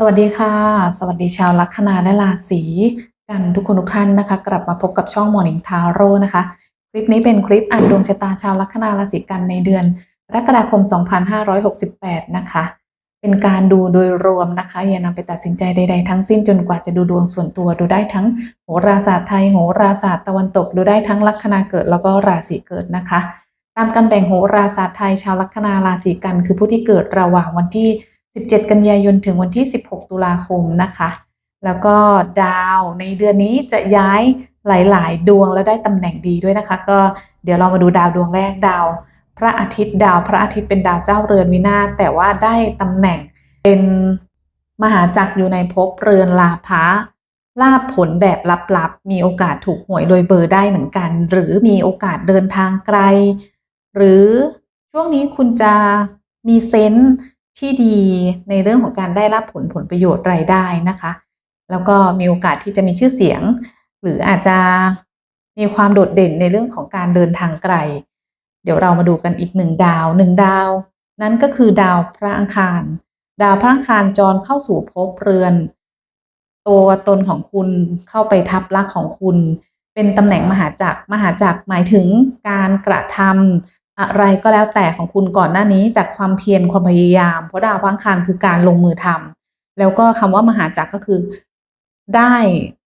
สวัสดีค่ะ สวัสดีชาวลัคนาและราศีกันทุกคนทุกท่านนะคะ กลับมาพบกับช่อง Morning Tarot นะคะ คลิปนี้เป็นคลิปอ่านดวงชะตาชาวลัคนาราศีกันในเดือนกรกฎาคม 2568 นะคะ เป็นการดูโดยรวมนะคะ อย่านำไปตัดสินใจใด ๆ ทั้งสิ้นจนกว่าจะดูดวงส่วนตัวดูได้ทั้งโหราศาสตร์ไทยโหราศาสตร์ตะวันตกดูได้ทั้งลัคนาเกิดแล้วก็ราศีเกิดนะคะ ตามการแบ่งโหราศาสตร์ไทยชาวลัคนาราศีกัน คือผู้ที่เกิดระหว่างวันที่ 17 กันยายนถึงวันที่ 16 ตุลาคมนะคะ แล้วก็ดาวในเดือนนี้จะย้ายหลาย ๆ ดวงแล้วได้ตำแหน่งดีด้วยนะคะ ก็เดี๋ยวเรามาดูดาวดวงแรกดาว พระอาทิตย์ดาวพระอาทิตย์เป็นดาวเจ้าเรือนวินาศแต่ว่าได้ตำแหน่งเป็นมหาจักรอยู่ในภพเรือนลาภะลาบผลแบบลับๆ มีโอกาสถูกหวยโดยเบอร์ได้เหมือนกัน หรือมีโอกาสเดินทางไกล หรือช่วงนี้คุณจะมีเซนส์ ที่ดีในเรื่องของการได้รับผลผลประโยชน์รายได้นะคะ แล้วก็มีโอกาสที่จะมีชื่อเสียง หรืออาจจะมีความโดดเด่นในเรื่องของการเดินทางไกล เดี๋ยวเรามาดูกันอีกหนึ่งดาวหนึ่งดาว นั่นก็คือดาวพระอังคาร ดาวพระอังคารจรเข้าสู่ภพเรือน ตัวตนของคุณเข้าไปทับลักของคุณ เป็นตำแหน่งมหาจักรมหาจักรหมายถึงการกระทำ อะไรก็แล้วแต่ของคุณก่อนหน้านี้จากความเพียรความพยายาม เพราะดาวพังคารคือการลงมือทำแล้วก็คำว่ามหาจักรก็คือ ได้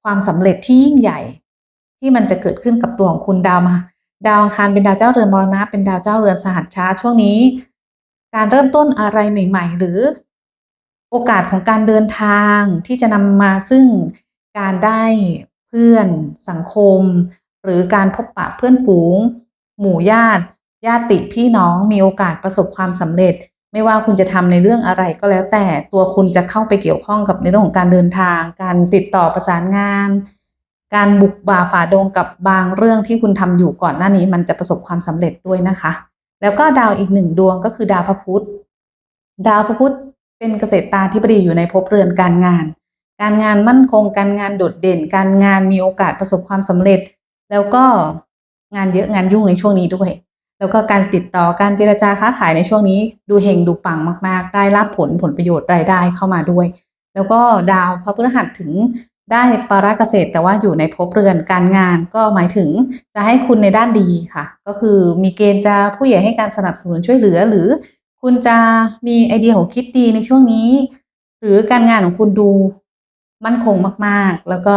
ความสำเร็จที่ยิ่งใหญ่ ที่มันจะเกิดขึ้นกับตัวของคุณดาวมาดาวอังคารเป็นดาวเจ้าเรือนมรณะเป็นดาวเจ้าเรือนสหัสช้าช่วงนี้ การเริ่มต้นอะไรใหม่ ๆ หรือโอกาสของการเดินทางที่จะนำมาซึ่งการได้เพื่อนสังคม หรือการพบปะเพื่อนฝูง หมู่ญาติ ญาติพี่น้องมีโอกาสประสบความสำเร็จ ไม่ว่าคุณจะทำในเรื่องอะไรก็แล้วแต่ตัวคุณจะเข้าไปเกี่ยวข้องกับในเรื่องของการเดินทาง การติดต่อประสานงาน การบุกบ่าฝ่าดงกับบางเรื่องที่คุณทำอยู่ก่อนหน้านี้ มันจะประสบความสำเร็จด้วยนะคะ แล้วก็ดาวอีกหนึ่งดวงก็คือดาวพระพุธดาวพระพุธเป็นเกษตรตาธิบดีอยู่ในภพเรือนการงาน การงานมั่นคง การงานโดดเด่น การงานมีโอกาสประสบความสำเร็จ แล้วก็งานเยอะงานยุ่งในช่วงนี้ด้วย แล้วก็การติดต่อการเจรจาค้าขายในช่วงนี้ ดูเฮงดูปังมาก ๆ ได้รับผลผลประโยชน์รายได้เข้ามาด้วย แล้วก็ดาวพระพฤหัสถึงได้ปาราเกษตร แต่ว่าอยู่ในภพเรือนการงานก็หมายถึงจะให้คุณในด้านดีค่ะ ก็คือมีเกณฑ์จะผู้ใหญ่ให้การสนับสนุนช่วยเหลือ หรือคุณจะมีไอเดียของคิดดีในช่วงนี้ หรือการงานของคุณดูมั่นคงมากๆ แล้วก็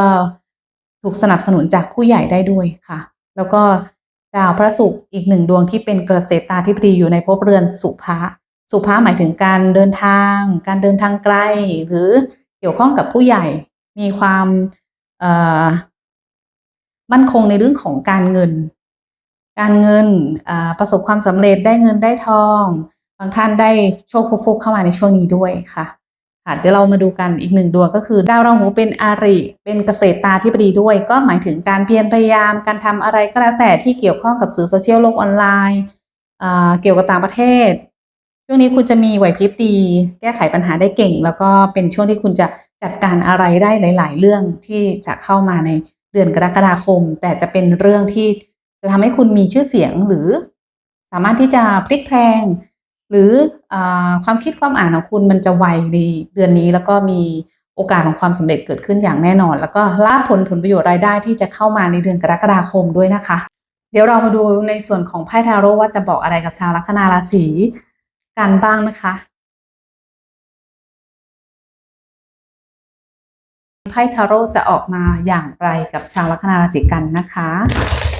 ถูกสนับสนุนจากผู้ใหญ่ได้ด้วยค่ะ แล้วก็ ดาวพระศุกร์อีกหนึ่งดวงที่เป็นเกษตรตาธิบดีอยู่ในภพเรือนสุภะสุภะหมายถึงการเดินทาง การเดินทางไกล หรือเกี่ยวข้องกับผู้ใหญ่ มีความมั่นคงในเรื่องของการเงิน การเงินประสบความสำเร็จได้เงินได้ทอง บางท่านได้โชคฟุกๆเข้ามาในช่วงนี้ด้วยค่ะ ค่ะเดี๋ยวเรามาดูกันอีกหนึ่งดวงก็คือ ดาวราหูเป็นอาริเป็นเกษตรตาที่ปดีด้วย ก็หมายถึงการเพียรพยายามการทำอะไรก็แล้วแต่ที่เกี่ยวข้องกับสื่อโซเชียลโลกออนไลน์เกี่ยวกับต่างประเทศ ช่วงนี้คุณจะมีไหวพริบดี แก้ไขปัญหาได้เก่ง แล้วก็เป็นช่วงที่คุณจะจัดการอะไรได้หลาย ๆ เรื่องที่จะเข้ามาในเดือนกรกฎาคม แต่จะเป็นเรื่องที่จะทำให้คุณมีชื่อเสียงหรือ สามารถที่จะพลิกแพลง หรืออความคิดความอ่านของคุณมันจะไวในเดือนนี้ แล้วก็มีโอกาสของความสำเร็จเกิดขึ้นอย่างแน่นอน แล้วก็ลาผลผลประโยชน์รายได้ที่จะเข้ามาในเดือนกรกฎาคมด้วยนะคะ เดี๋ยวเรามาดูในส่วนของไพ่ทาโร่ว่าจะบอกอะไรกับชาวลัคนาราศีกันบ้างนะคะไพ่ทาโร่จะออกมาอย่างไรกับชาวลัคนาราศีกันนะคะ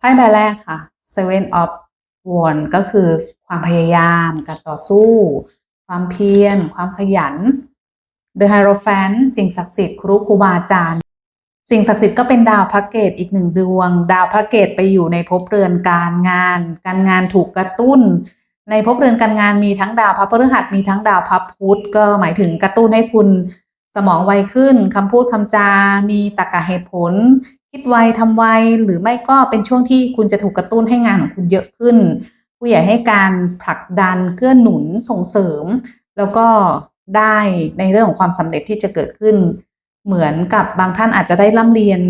ไพ่ใบแรกค่ะ Seven of Wands ก็คือความพยายาม การต่อสู้ ความเพียร ความขยัน The Hierophant สิ่งศักดิ์สิทธิ์ครูครูบาอาจารย์ สิ่งศักดิ์สิทธิ์ก็เป็นดาวพระเกตอีกหนึ่งดวง ดาวพระเกตไปอยู่ในภพเรือนการงาน การงานถูกกระตุ้น ในภพเรือนการงานมีทั้งดาวพระพฤหัสมีทั้งดาวพระพุธก็หมายถึงกระตุ้นให้คุณสมองไวขึ้นคำพูดคำจา มีตรรกะเหตุผล คิดไวทำไวหรือไม่ก็เป็นช่วงที่คุณจะถูกกระตุ้นให้งานของคุณเยอะขึ้น ผู้ใหญ่ให้การผลักดันเกื้อหนุนส่งเสริม แล้วก็ได้ในเรื่องของความสำเร็จที่จะเกิดขึ้น เหมือนกับบางท่านอาจจะได้ร่ำเรียน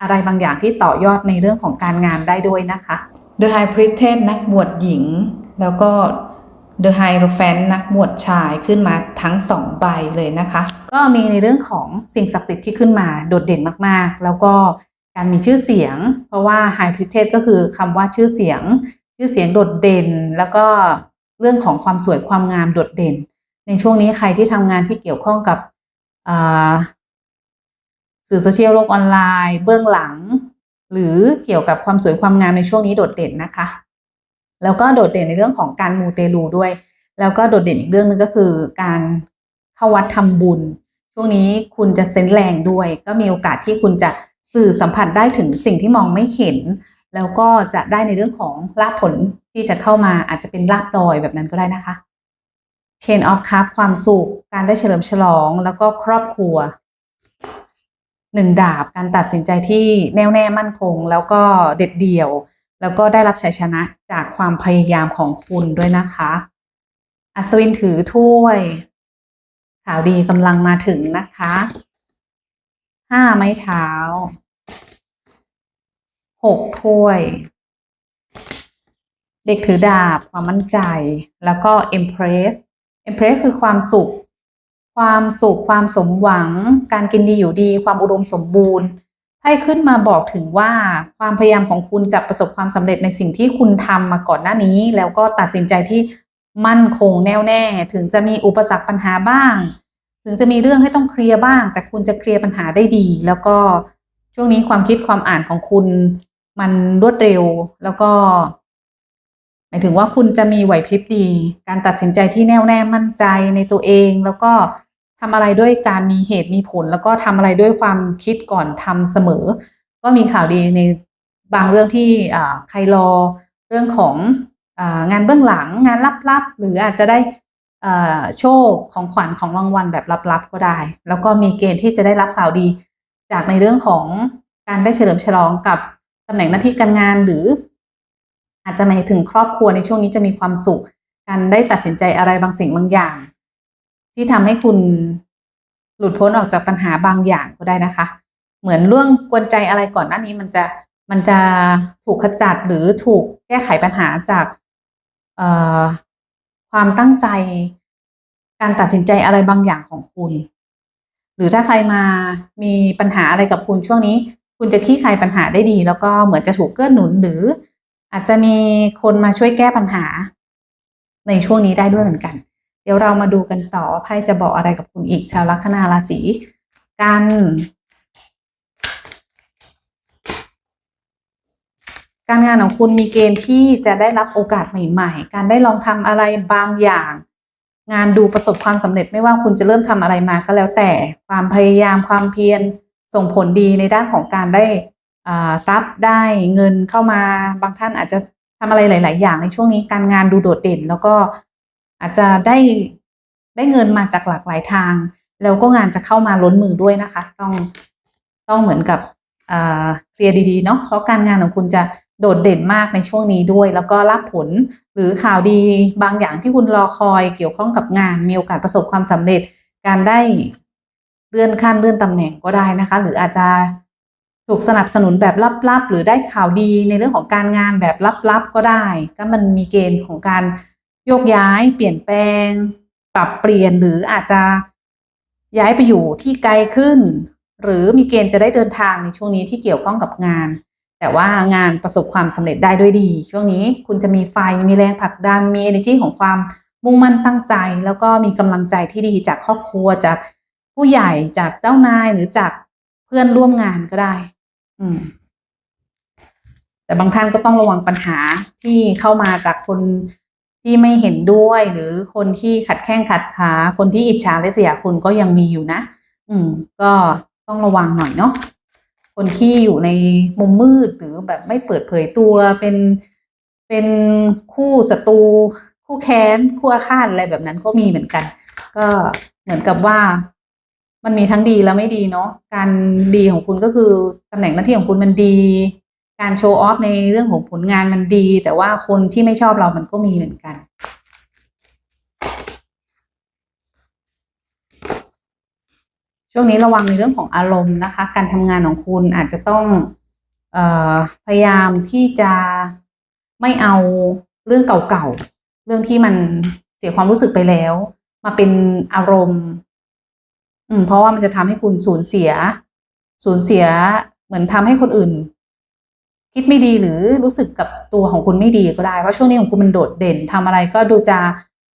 อะไรบางอย่างที่ต่อยอดในเรื่องของการงานได้ด้วยนะคะ The High Priestess นักบวชหญิง แล้วก็ The Hierophant นักบวชชายขึ้นมาทั้งสองใบเลยนะคะ ก็มีในเรื่องของสิ่งศักดิ์สิทธิ์ที่ขึ้นมาโดดเด่นมากๆ แล้วก็ การมีชื่อเสียง เพราะว่า High Priestess ก็คือคำว่าชื่อเสียง ชื่อเสียงโดดเด่น แล้วก็เรื่องของความสวยความงามโดดเด่น ในช่วงนี้ใครที่ทำงานที่เกี่ยวข้องกับสื่อโซเชียลโลกออนไลน์ เบื้องหลัง หรือเกี่ยวกับความสวยความงามในช่วงนี้โดดเด่นนะคะ แล้วก็โดดเด่นในเรื่องของการมูเตลูด้วย แล้วก็โดดเด่นอีกเรื่องหนึงก็คือการเข้าวัดทำบุญ ช่วงนี้คุณจะเซนส์แรงด้วย ก็มีโอกาสที่คุณจะ สื่อสัมผัสได้ถึงสิ่งที่มองไม่เห็น แล้วก็จะได้ในเรื่องของลาภผลที่จะเข้ามาอาจจะเป็นลาบลอยแบบนั้นก็ได้นะคะ Chain of Cup ความสุข การได้เฉลิมฉลอง แล้วก็ครอบครัวหนึ่งดาบการตัดสินใจที่แน่วแน่มั่นคง แล้วก็เด็ดเดี่ยว แล้วก็ได้รับชัยชนะจากความพยายามของคุณด้วยนะคะ อัศวินถือถ้วย ข่าวดีกำลังมาถึงนะคะ ห้าไม้เท้าหกถ้วย เด็กถือดาบความมั่นใจ แล้วก็ Empress Empress คือความสุข ความสุขความสมหวัง การกินดีอยู่ดี ความอุดมสมบูรณ์ให้ขึ้นมาบอกถึงว่าความพยายามของคุณจะประสบความสำเร็จในสิ่งที่คุณทำมาก่อนหน้านี้ แล้วก็ตัดสินใจที่มั่นคงแน่วแน่ ถึงจะมีอุปสรรคปัญหาบ้าง ถึงจะมีเรื่องให้ต้องเคลียร์บ้าง แต่คุณจะเคลียร์ปัญหาได้ดี แล้วก็ช่วงนี้ความคิดความอ่านของคุณ มันรวดเร็วแล้วก็หมายถึงว่าคุณจะมีไหวพริบดี การตัดสินใจที่แน่วแน่มั่นใจในตัวเอง แล้วก็ทำอะไรด้วยการมีเหตุมีผล แล้วก็ทำอะไรด้วยความคิดก่อนทำเสมอ ก็มีข่าวดีในบางเรื่องที่ใครรอเรื่องของอางานเบื้องหลังงานลับๆ หรืออาจจะได้ โชคของขวัญของรางวัลแบบลับๆก็ได้ แล้วก็มีเกณฑ์ที่จะได้รับข่าวดี จากในเรื่องของการได้เฉลิมฉลองกับตำแหน่งหน้าที่การงานหรือ อาจจะหมายถึงครอบครัวในช่วงนี้จะมีความสุขการได้ตัดสินใจอะไรบางสิ่งบางอย่าง ที่ทำให้คุณหลุดพ้นออกจากปัญหาบางอย่างก็ได้นะคะ เหมือนเรื่องกวนใจอะไรก่อนหน้านี้มันจะมันจะถูกขจัดหรือถูกแก้ไขปัญหาจากเอ่อ ความตั้งใจ การตัดสินใจอะไรบางอย่างของคุณ หรือถ้าใครมามีปัญหาอะไรกับคุณช่วงนี้ คุณจะคลี่คลายปัญหาได้ดี แล้วก็เหมือนจะถูกเกื้อหนุนหรือ อาจจะมีคนมาช่วยแก้ปัญหา ในช่วงนี้ได้ด้วยเหมือนกัน เดี๋ยวเรามาดูกันต่อไพ่จะบอกอะไรกับคุณอีกชาวลัคนาราศีกัน การงานของคุณมีเกณฑ์ที่จะได้รับโอกาสใหม่ ๆ การได้ลองทำอะไรบางอย่าง งานดูประสบความสำเร็จไม่ว่าคุณจะเริ่มทำอะไรมาก็แล้วแต่ความพยายามความเพียรส่งผลดีในด้านของการได้ทรัพย์ได้เงินเข้ามาบางท่านอาจจะทำอะไรหลาย ๆ อย่างในช่วงนี้การงานดูโดดเด่น แล้วก็อาจจะได้ได้เงินมาจากหลากหลายทาง แล้วก็งานจะเข้ามาล้นมือด้วยนะคะ ต้องต้องเหมือนกับเคลียร์ดี ๆ เนาะเพราะการงานของคุณจะ โดดเด่นมากในช่วงนี้ด้วย แล้วก็รับผลหรือข่าวดีบางอย่างที่คุณรอคอยเกี่ยวข้องกับงาน มีโอกาสประสบความสำเร็จ การได้เลื่อนขั้นเลื่อนตำแหน่งก็ได้นะคะ หรืออาจจะถูกสนับสนุนแบบลับๆ หรือได้ข่าวดีในเรื่องของการงานแบบลับๆก็ได้ ก็มันมีเกณฑ์ของการโยกย้าย เปลี่ยนแปลง ปรับเปลี่ยนหรืออาจจะย้ายไปอยู่ที่ไกลขึ้น หรือมีเกณฑ์จะได้เดินทางในช่วงนี้ที่เกี่ยวข้องกับงาน แต่ว่างานประสบความสำเร็จได้ด้วยดี ช่วงนี้คุณจะมีไฟมีแรงผลักดันมี energy ของความมุ่งมั่นตั้งใจ แล้วก็มีกำลังใจที่ดีจากครอบครัวจากผู้ใหญ่จากเจ้านายหรือจากเพื่อนร่วมงานก็ได้ อืม แต่บางท่านก็ต้องระวังปัญหาที่เข้ามาจากคนที่ไม่เห็นด้วย หรือคนที่ขัดแข้งขัดขาคนที่อิจฉาและเสียคุณก็ยังมีอยู่นะ อืม ก็ต้องระวังหน่อยเนาะ คนที่อยู่ในมุมมืดหรือแบบไม่เปิดเผยตัวเป็นเป็นคู่ศัตรูคู่แค้นคู่อาฆาตอะไรแบบนั้นก็มีเหมือนกัน ก็เหมือนกับว่ามันมีทั้งดีและไม่ดีเนาะการดีของคุณก็คือตำแหน่งหน้าที่ของคุณมันดี การโชว์ออฟในเรื่องของผลงานมันดี แต่ว่าคนที่ไม่ชอบเรามันก็มีเหมือนกัน ช่วงนี้ระวังในเรื่องของอารมณ์นะคะ การทำงานของคุณอาจจะต้องออพยายามที่จะไม่เอาเรื่องเก่าๆ เรื่องที่มันเสียความรู้สึกไปแล้ว มาเป็นอารมณ์ อืม เพราะว่ามันจะทำให้คุณสูญเสีย สูญเสียเหมือนทำให้คนอื่น คิดไม่ดีหรือรู้สึกกับตัวของคุณไม่ดีก็ได้ เพราะช่วงนี้ของคุณมันโดดเด่นทำอะไรก็ดูจะ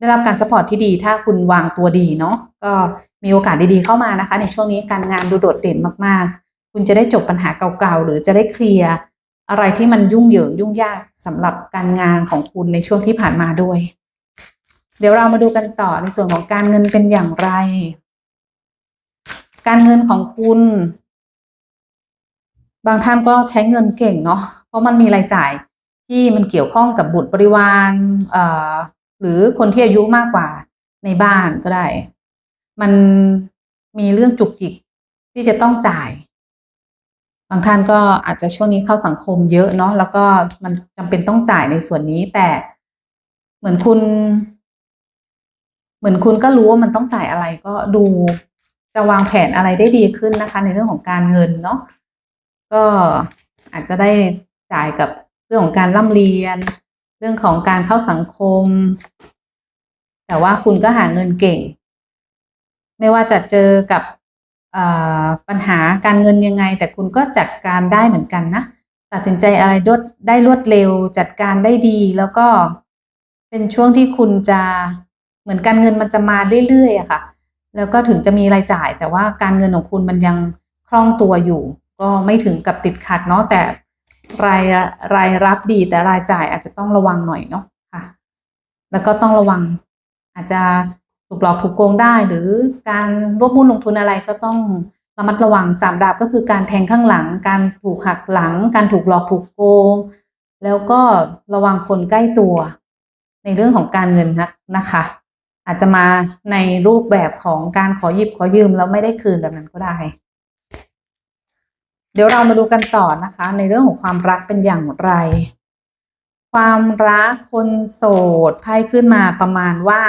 ได้รับการสปอร์ตที่ดี ถ้าคุณวางตัวดีเนาะก็มีโอกาสดีๆเข้ามานะคะ ในช่วงนี้การงานดูโดดเด่นมากๆ คุณจะได้จบปัญหาเก่าๆ หรือจะได้เคลียร์อะไรที่มันยุ่งเหยิงยุ่งยากสำหรับการงานของคุณในช่วงที่ผ่านมาด้วย เดี๋ยวเรามาดูกันต่อในส่วนของการเงินเป็นอย่างไร การเงินของคุณ บางท่านก็ใช้เงินเก่งเนาะเพราะมันมีรายจ่ายที่มันเกี่ยวข้องกับบุตรบริวารเอ่อ หรือคนที่อายุมากกว่าในบ้านก็ได้ มันมีเรื่องจุกจิกที่จะต้องจ่าย บางท่านก็อาจจะช่วงนี้เข้าสังคมเยอะเนาะแล้วก็มันจำเป็นต้องจ่ายในส่วนนี้ แต่เหมือนคุณ เหมือนคุณก็รู้ว่ามันต้องจ่ายอะไรก็ดูจะวางแผนอะไรได้ดีขึ้นนะคะ ในเรื่องของการเงินเนาะก็อาจจะได้จ่ายกับเรื่องของการร่ำเรียน เรื่องของการเข้าสังคม แต่ว่าคุณก็หาเงินเก่ง ไม่ว่าจะเจอกับปัญหาการเงินยังไง แต่คุณก็จัดการได้เหมือนกันนะตัดสินใจอะไรดได้รวดเร็ว จัดการได้ดีแล้วก็เป็นช่วงที่คุณจะเหมือนการเงินมันจะมาเรื่อยๆอะค่ะ แล้วก็ถึงจะมีรายจ่าย แต่ว่าการเงินของคุณมันยังคล่องตัวอยู่ ก็ไม่ถึงกับติดขัดเนาะแต่ รายรายรับดีแต่รายจ่ายอาจจะต้องระวังหน่อยเนาะค่ะ แล้วก็ต้องระวังอาจจะถูกหลอกถูกโกงได้ หรือการร่วมหุ้นลงทุนอะไรก็ต้องระมัดระวังสามดาบก็คือการแทงข้างหลัง การถูกหักหลัง การถูกหลอกถูกโกง แล้วก็ระวังคนใกล้ตัว ในเรื่องของการเงินนะนะคะ อาจจะมาในรูปแบบของการขอหยิบขอยืมแล้วไม่ได้คืนแบบนั้นก็ได้ เดี๋ยวเรามาดูกันต่อนะคะ ในเรื่องของความรักเป็นอย่างไร ความรักคนโสดไพ่ขึ้นมาประมาณว่า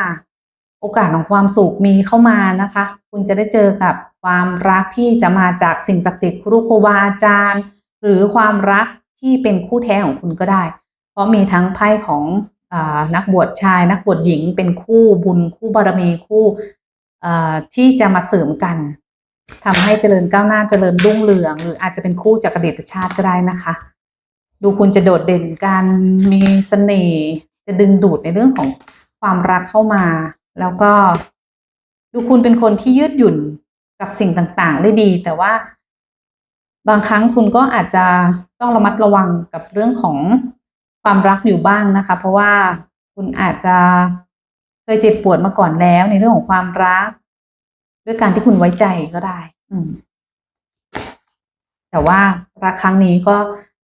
โอกาสของความสุขมีเข้ามานะคะ คุณจะได้เจอกับความรักที่จะมาจากสิ่งศักดิ์สิทธิ์ครูโควาอาจารย์ หรือความรักที่เป็นคู่แท้ของคุณก็ได้ เพราะมีทั้งไพ่ของนักบวชชาย นักบวชหญิง เป็นคู่บุญคู่บารมีคู่ที่จะมาเสริมกัน ทำให้เจริญก้าวหน้าเจริญรุ่งเรือง หรืออาจจะเป็นคู่จากอดีตชาติก็ได้นะคะ ดูคุณจะโดดเด่นการมีสเสน่ห์จะดึงดูดในเรื่องของความรักเข้ามา แล้วก็ ดูคุณเป็นคนที่ยืดหยุ่นกับสิ่งต่างๆ ได้ดี แต่ว่า บางครั้งคุณก็อาจจะต้องระมัดระวังกับเรื่องของความรักอยู่บ้างนะคะ เพราะว่าคุณอาจจะเคยเจ็บปวดมาก่อนแล้วในเรื่องของความรัก ด้วยการที่คุณไว้ใจก็ได้ อืม แต่ว่ารักครั้งนี้ก็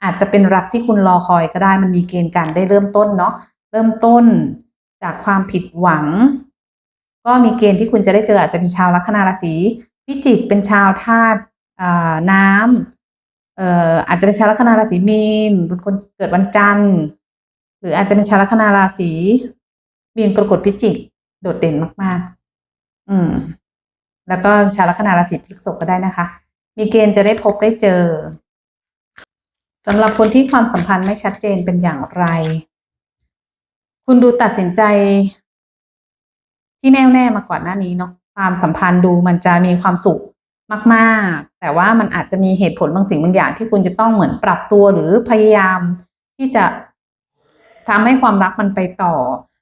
อาจจะเป็นรักที่คุณรอคอยก็ได้ มันมีเกณฑ์การได้เริ่มต้นเนาะเริ่มต้นจากความผิดหวัง ก็มีเกณฑ์ที่คุณจะได้เจออาจจะเป็นชาวลัคนาราศีพิจิกเป็นชาวธาตุน้ำเอ่ออาจจะเป็นชาวลัคนาราศีมีนเป็นคนเกิดวันจันทร์ หรืออาจจะเป็นชาวลัคนาราศีมีนกรกฎพิจิก โดดเด่นมาก ๆ อืม แล้วก็ชาวลัคนาราศีพฤษภก็ได้นะคะ มีเกณฑ์จะได้พบได้เจอสำหรับคนที่ความสัมพันธ์ไม่ชัดเจนเป็นอย่างไร คุณดูตัดสินใจ ที่แน่วแน่มาก่อนหน้านี้เนาะความสัมพันธ์ดูมันจะมีความสุขมากๆ แต่ว่ามันอาจจะมีเหตุผลบางสิ่งบางอย่างที่คุณจะต้องเหมือนปรับตัวหรือพยายามที่จะทำให้ความรักมันไปต่อ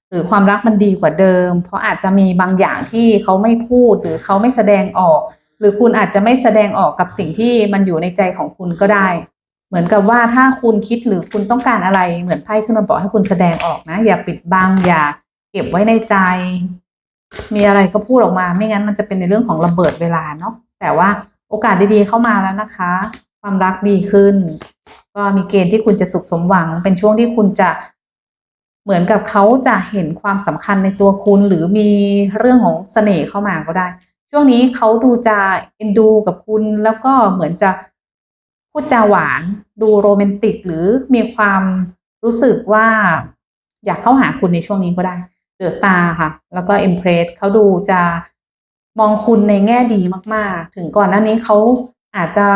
หรือความรักมันดีกว่าเดิม เพราะอาจจะมีบางอย่างที่เขาไม่พูด หรือเขาไม่แสดงออก หรือคุณอาจจะไม่แสดงออกกับสิ่งที่มันอยู่ในใจของคุณก็ได้ เหมือนกับว่าถ้าคุณคิดหรือคุณต้องการอะไรเหมือนไพ่ขึ้นมาบอกให้คุณแสดงออกนะ อย่าปิดบังอย่าเก็บไว้ในใจ มีอะไรก็พูดออกมา ไม่งั้นมันจะเป็นในเรื่องของระเบิดเวลาเนาะแต่ว่าโอกาสดีๆเข้ามาแล้วนะคะ ความรักดีขึ้น ก็มีเกณฑ์ที่คุณจะสุขสมหวัง เป็นช่วงที่คุณจะ เหมือนกับเขาจะเห็นความสำคัญในตัวคุณ หรือมีเรื่องของเสน่ห์เข้ามาก็ได้ ช่วงนี้เขาดูจะเอ็นดูกับคุณ แล้วก็เหมือนจะพูดจาหวาน ดูโรแมนติก หรือมีความรู้สึกว่าอยากเข้าหาคุณในช่วงนี้ก็ได้เดอะสตาร์ค่ะ แล้วก็เอ็มเพรสเขาดูจะมองคุณในแง่ดีมากๆ ถึงก่อนหน้านี้เขาอาจจะ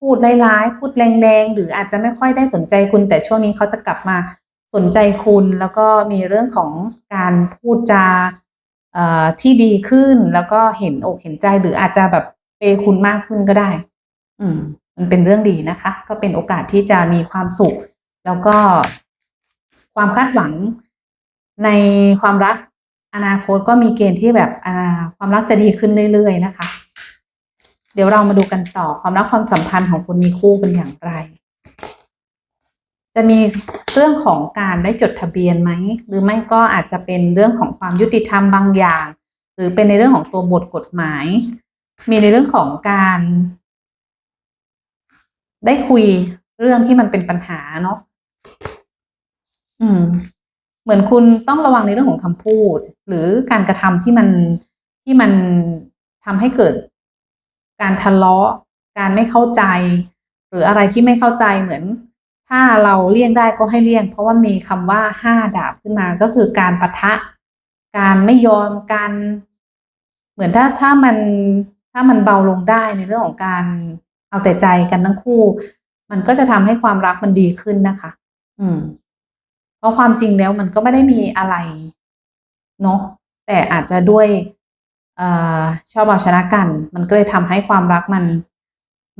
พูดร้ายๆ พูดแรงๆ หรืออาจจะไม่ค่อยได้สนใจคุณ แต่ช่วงนี้เขาจะกลับมา สนใจคุณแล้วก็มีเรื่องของการพูดจาที่ดีขึ้นแล้วก็เห็นอกเห็นใจหรืออาจจะแบบเปย์คุณมากขึ้นก็ได้ อืม มันเป็นเรื่องดีนะคะ ก็เป็นโอกาสที่จะมีความสุข แล้วก็ความคาดหวังในความรักอนาคตก็มีเกณฑ์ที่แบบความรักจะดีขึ้นเรื่อยๆนะคะ เดี๋ยวเรามาดูกันต่อความรักความสัมพันธ์ของคุณมีคู่เป็นอย่างไร จะมีเรื่องของการได้จดทะเบียนไหม หรือไม่ก็อาจจะเป็นเรื่องของความยุติธรรมบางอย่าง หรือเป็นในเรื่องของตัวบทกฎหมาย มีในเรื่องของการ ได้คุยเรื่องที่มันเป็นปัญหาเนาะอืม เหมือนคุณต้องระวังในเรื่องของคำพูด หรือการกระทำที่มันที่มันทำให้เกิด การทะเลาะ การไม่เข้าใจ หรืออะไรที่ไม่เข้าใจเหมือน ถ้าเราเลี่ยงได้ก็ให้เลี่ยง เพราะว่ามีคำว่าห้าดาบขึ้นมาก็คือการปะทะ การไม่ยอมการ เหมือนถ้าถ้ามันถ้ามันเบาลงได้ในเรื่องของการเอาแต่ใจกันทั้งคู่ มันก็จะทำให้ความรักมันดีขึ้นนะคะ อืม เพราะความจริงแล้วมันก็ไม่ได้มีอะไรเนาะแต่อาจจะด้วยออชอบเอาชนะกัน มันก็เลยทำให้ความรักมัน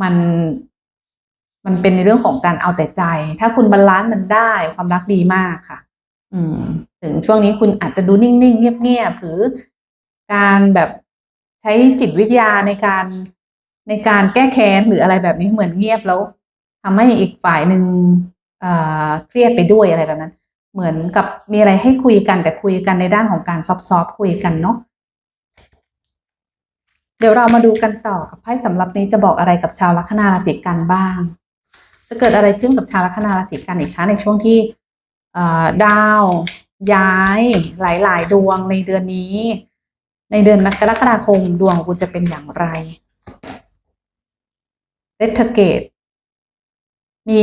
มัน มันเป็นในเรื่องของการเอาแต่ใจ ถ้าคุณบาลานซ์มันได้ความรักดีมากค่ะ อืม ถึงช่วงนี้คุณอาจจะดูนิ่งๆ เงียบๆหรือการแบบใช้จิตวิทยาในการในการแก้แค้นหรืออะไรแบบนี้เหมือนเงียบแล้วทำให้อีกฝ่ายหนึ่งเอ่อเครียดไปด้วยอะไรแบบนั้น เหมือนกับมีอะไรให้คุยกันแต่คุยกันในด้านของการซอฟต์ๆคุยกันเนาะเดี๋ยวเรามาดูกันต่อกับไพ่สำหรับนี้จะบอกอะไรกับชาวลัคนาราศีกันบ้าง จะเกิดอะไรขึ้นกับชาวลัคนาราศีกันอีกคะในช่วงที่ดาวย้ายหลาย ๆ ดวงในเดือนนี้ ในเดือนกรกฎาคมดวงคุณจะเป็นอย่างไรเรทเกตมี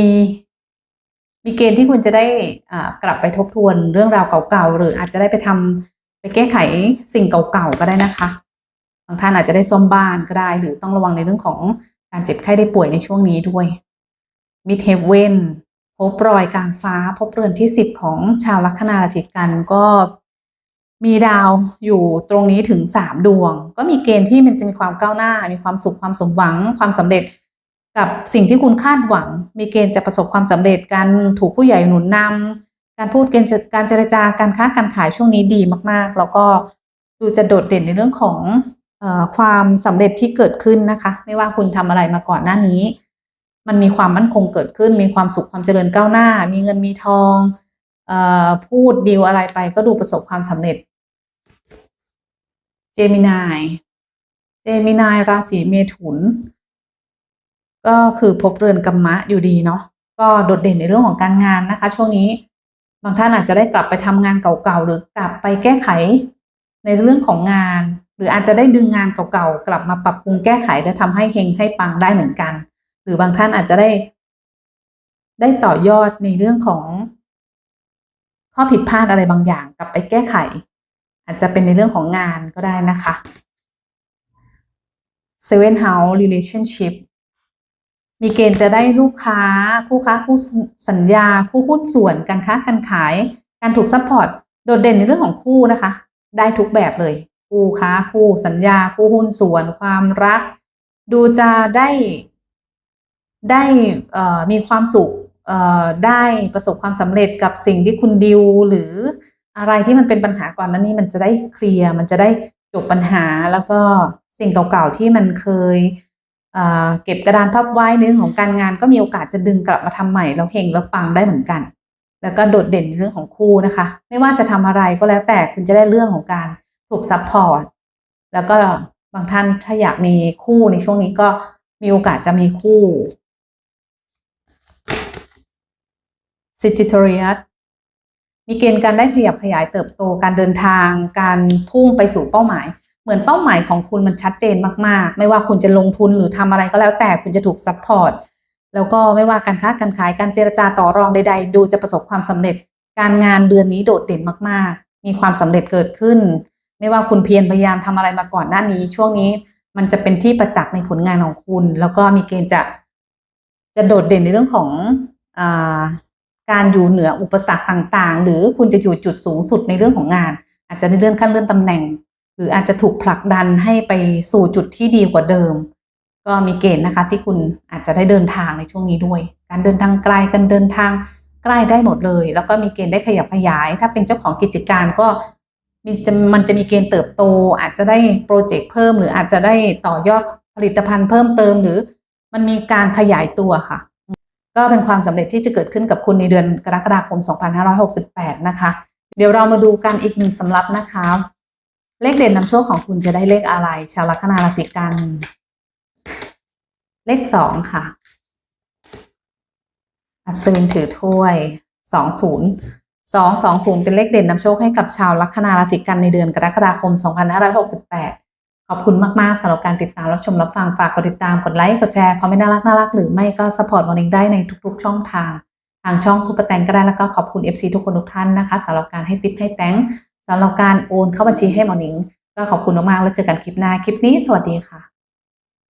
มีเกณฑ์ที่คุณจะได้อ่ากลับไปทบทวนเรื่องราวเก่าๆ หรืออาจจะได้ไปทำไปแก้ไขสิ่งเก่าๆ ก็ได้นะคะบางท่านอาจจะได้ซ่อมบ้านก็ได้ หรือต้องระวังในเรื่องของการเจ็บไข้ได้ป่วยในช่วงนี้ด้วย มิดเทเวนพบรอยกลางฟ้า พบเรือนที่สิบของชาวลัคนาราศีกันก็มีดาวอยู่ตรงนี้ถึงสามดวง ก็มีเกณฑ์ที่มันจะมีความก้าวหน้า มีความสุขความสมหวัง ความสำเร็จ กับสิ่งที่คุณคาดหวัง มีเกณฑ์จะประสบความสำเร็จการถูกผู้ใหญ่หนุนนำการพูดเกณฑ์การเจรจาการค้าการขายช่วงนี้ดีมากๆ แล้วก็ดูจะโดดเด่นในเรื่องของอความสำเร็จที่เกิดขึ้นนะคะ ไม่ว่าคุณทำอะไรมาก่อนหน้านี้ มันมีความมั่นคงเกิดขึ้น มีความสุขความเจริญก้าวหน้า มีเงินมีทองเอ่อพูดดีลอะไรไปก็ดูประสบความสำเร็จ เจมินาย เจมินายราศีเมถุน ก็คือพบเรือนกรรมะอยู่ดีเนาะ ก็โดดเด่นในเรื่องของการงานนะคะ ช่วงนี้ บางท่านอาจจะได้กลับไปทำงานเก่าๆหรือกลับไปแก้ไขในเรื่องของงาน หรืออาจจะได้ดึงงานเก่าๆกลับมาปรับปรุงแก้ไขและทำให้เฮงให้ปังได้เหมือนกัน หรือบางท่านอาจจะได้ ได้ต่อยอดในเรื่องของ ข้อผิดพลาดอะไรบางอย่างกลับไปแก้ไข อาจจะเป็นในเรื่องของงานก็ได้นะคะ Seven House Relationship มีเกณฑ์จะได้ลูกค้า คู่ค้าคู่สัญญา คู่หุ้นส่วนการค้าการขาย การถูกซัพพอร์ตโดดเด่นในเรื่องของคู่นะคะ ได้ทุกแบบเลย คู่ค้าคู่สัญญา คู่หุ้นส่วน ความรัก ดูจะได้ ได้มีความสุขได้ประสบความสำเร็จกับสิ่งที่คุณดิวหรืออะไรที่มันเป็นปัญหาก่อนนั้นนี้มันจะได้เคลียร์มันจะได้จบปัญหาแล้วก็สิ่งเก่าๆที่มันเคยเเก็บกระดานพับไว้ในเรื่องของการงานก็มีโอกาสจะดึงกลับมาทำใหม่แล้วเฮงแล้วปังได้เหมือนกัน แล้วก็โดดเด่นในเรื่องของคู่นะคะ ไม่ว่าจะทำอะไรก็แล้วแต่คุณจะได้เรื่องของการถูกซัพพอร์ตแล้วก็บางท่านถ้าอยากมีคู่ในช่วงนี้ก็มีโอกาสจะมีคู่ ซิจิ t เ r ีย s มีเกณฑ์การได้ขยับขยายเติบโตการเดินทาง การพุ่งไปสู่เป้าหมาย เหมือนเป้าหมายของคุณมันชัดเจนมากๆ ไม่ว่าคุณจะลงทุนหรือทำอะไรก็แล้วแต่คุณจะถูกซัพพอร์ตแล้วก็ไม่ว่าการค้าการขายการเจรจาต่อรองใดๆ ดูจะประสบความสำเร็จ การงานเดือนนี้โดดเด่นมากๆ มีความสำเร็จเกิดขึ้น ไม่ว่าคุณเพียรพยายามทำอะไรมาก่อนหน้านี้ ช่วงนี้มันจะเป็นที่ประจักษ์ในผลงานของคุณ แล้วก็มีเกณฑ์จะจะโดดเด่นในเรื่องของอ การอยู่เหนืออุปสรรคต่างๆ หรือคุณจะอยู่จุดสูงสุดในเรื่องของงาน อาจจะได้เลื่อนขั้นเลื่อนตำแหน่ง หรืออาจจะถูกผลักดันให้ไปสู่จุดที่ดีกว่าเดิม ก็มีเกณฑ์นะคะที่คุณอาจจะได้เดินทางในช่วงนี้ด้วย การเดินทางไกลการเดินทางใกล้ได้หมดเลย แล้วก็มีเกณฑ์ได้ขยับขยาย ถ้าเป็นเจ้าของกิจการก็มีจะมันจะมีเกณฑ์เติบโต อาจจะได้โปรเจกต์เพิ่ม หรืออาจจะได้ต่อยอดผลิตภัณฑ์เพิ่มเติมหรือ มันมีการขยายตัวค่ะ ก็เป็นความสำเร็จที่จะเกิดขึ้นกับคุณในเดือนกรกฎาคม 2568 นะคะ เดี๋ยวเรามาดูกันอีกหนึ่งสำรับนะคะ เลขเด่นนำโชคของคุณจะได้เลขอะไร ชาวลัคนาราศีกัน เลขสองค่ะ อัศวินถือถ้วยสองศูนย์สองสองศูนย์เป็นเลขเด่นนำโชคให้กับชาวลัคนาราศีกันในเดือนกรกฎาคม 2568 ขอบคุณมาก ๆสำหรับการติดตามรับชมรับฟังฝากกดติดตามกดไลค์กดแชร์คอมเมนต์น่ารักน่ารักหรือไม่ก็สปอร์ตวันนี้ได้ในทุก ๆ ช่องทาง ทางช่องซูเปอร์แตงก็ได้แล้วก็ขอบคุณ FC ทุกคนทุกท่านนะคะสำหรับการให้ติปให้แตงสำหรับการโอนเข้าบัญชีให้มอหนิงก็ขอบคุณมากๆแล้วเจอกันคลิปหน้าคลิปนี้ สวัสดีค่ะ